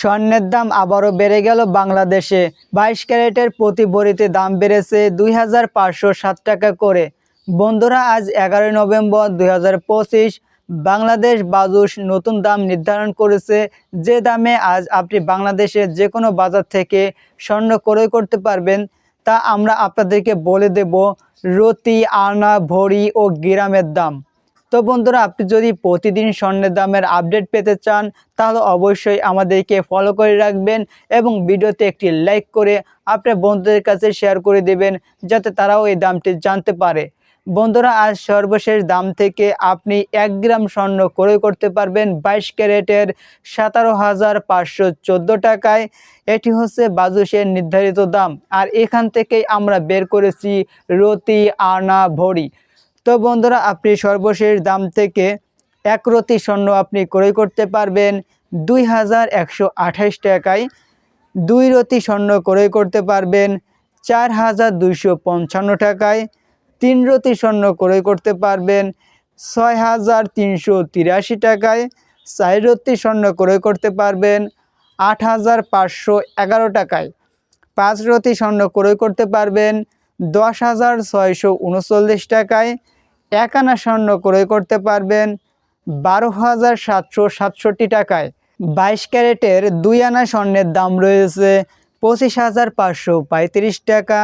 স্বর্ণের দাম আবারও বেড়ে গেল বাংলাদেশে। বাইশ ক্যারেটের প্রতি ভরিতে দাম বেড়েছে দুই হাজার পাঁচশো সাত টাকা করে। বন্ধুরা, আজ এগারোই নভেম্বর দুই হাজার পঁচিশ, বাংলাদেশ বাজুস নতুন দাম নির্ধারণ করেছে। যে দামে আজ আপনি বাংলাদেশের যে কোনো বাজার থেকে স্বর্ণ ক্রয় করতে পারবেন, তা আমরা আপনাদেরকে বলে দেব রতি আনা, ভরি ও গ্রামের দাম। তো বন্ধুরা, আপনি যদি প্রতিদিন স্বর্ণের দামের আপডেট পেতে চান, তাহলে অবশ্যই আমাদেরকে ফলো করে রাখবেন এবং ভিডিওতে একটি লাইক করে আপনার বন্ধুদের কাছে শেয়ার করে দেবেন, যাতে তারাও এই দামটি জানতে পারে। বন্ধুরা, আজ সর্বশেষ দাম থেকে আপনি এক গ্রাম স্বর্ণ ক্রয় করতে পারবেন বাইশ ক্যারেটের সতেরো হাজার পাঁচশো চোদ্দ টাকায়। এটি হচ্ছে বাজুসের নির্ধারিত দাম। আর এখান থেকেই আমরা বের করেছি রতি আনা ভরি। তো বন্ধুরা, আপনি সর্বশেষ দাম থেকে এক রতি স্বর্ণ আপনি ক্রয় করতে পারবেন দুই হাজার একশো আঠাশ টাকায়। দুই রতি স্বর্ণ ক্রয় করতে পারবেন চার হাজার দুইশো পঞ্চান্ন টাকায়। তিন রতি স্বর্ণ ক্রয় করতে পারবেন ছয় হাজার তিনশো তিরাশি টাকায়। চার রতি স্বর্ণ ক্রয় করতে পারবেন আট হাজার পাঁচশো এগারো টাকায়। পাঁচ রতি স্বর্ণ ক্রয় করতে পারবেন দশ হাজার ছয়শো উনচল্লিশ টাকায়। এক আনা স্বর্ণ ক্রয় করতে পারবেন বারো হাজার সাতশো সাতষট্টি টাকায়। বাইশ ক্যারেটের দুই আনা স্বর্ণের দাম রয়েছে পঁচিশ হাজার পাঁচশো পঁয়ত্রিশ টাকা।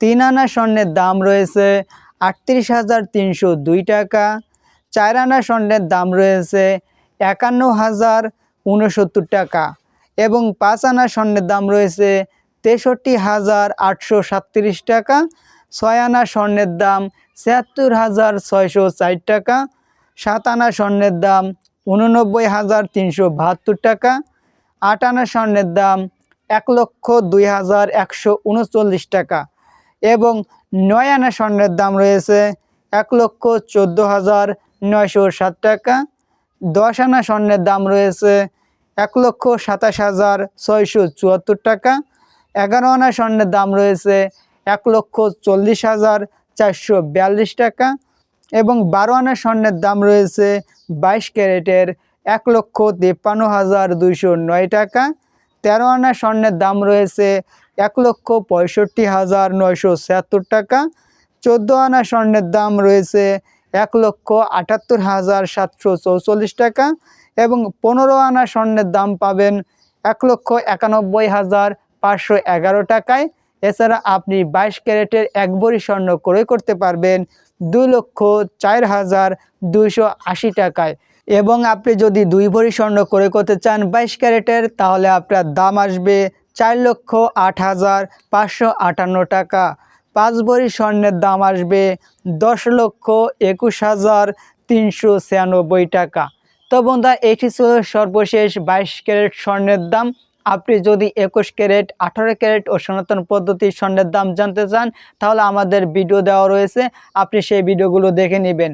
তিন আনা স্বর্ণের দাম রয়েছে আটত্রিশ হাজার তিনশো দুই টাকা। চার আনা স্বর্ণের দাম রয়েছে একান্ন হাজার উনসত্তর টাকা এবং পাঁচ আনা স্বর্ণের দাম রয়েছে তেষট্টি হাজার আটশো সাতত্রিশ টাকা। ছয় আনা স্বর্ণের দাম ছিয়াত্তর হাজার ছয়শো চার টাকা সাত আনা স্বর্ণের দাম উননব্বই হাজার তিনশো বাহাত্তর টাকা আট আনা স্বর্ণের দাম এক লক্ষ দুই হাজার একশো উনচল্লিশ টাকা এবং নয় আনা স্বর্ণের দাম রয়েছে এক লক্ষ চোদ্দ হাজার নয়শো ষাট টাকা। দশ আনা স্বর্ণের দাম রয়েছে এক লক্ষ সাতাশ হাজার ছয়শো চুয়াত্তর টাকা। এগারো আনা স্বর্ণের দাম রয়েছে এক লক্ষ চল্লিশ হাজার চারশো বিয়াল্লিশ টাকা এবং বারো আনা স্বর্ণের দাম রয়েছে বাইশ ক্যারেটের এক লক্ষ তিপ্পান্ন হাজার দুইশো নয় টাকা। তেরো আনা স্বর্ণের দাম রয়েছে এক লক্ষ পঁয়ষট্টি হাজার নয়শো ছিয়াত্তর টাকা। চোদ্দ আনা স্বর্ণের দাম রয়েছে এক লক্ষ আটাত্তর হাজার সাতশো চৌচল্লিশ টাকা এবং পনেরো আনা স্বর্ণের দাম পাবেন এক লক্ষ একানব্বই হাজার পাঁচশো এগারো টাকায়। এছাড়া আপনি বাইশ ক্যারেটের এক ভরি স্বর্ণ ক্রয় করতে পারবেন দুই লক্ষ চার হাজার দুইশো আশি টাকায়। এবং আপনি যদি দুই ভরি স্বর্ণ ক্রয় করতে চান বাইশ ক্যারেটের, তাহলে আপনার দাম আসবে চার লক্ষ আট হাজার পাঁচশো আটান্ন টাকা। পাঁচ ভরি স্বর্ণের দাম আসবে দশ লক্ষ একুশ হাজার তিনশো ছিয়ানব্বই টাকা। তো বন্ধুরা, এটি ছিল সর্বশেষ বাইশ ক্যারেট স্বর্ণের দাম। আপনি যদি একুশ ক্যারেট, আঠারো ক্যারেট ও সনাতন পদ্ধতির স্বর্ণের দাম জানতে চান, তাহলে আমাদের ভিডিও দেওয়া রয়েছে। আপনি সেই ভিডিওগুলো দেখে নেবেন।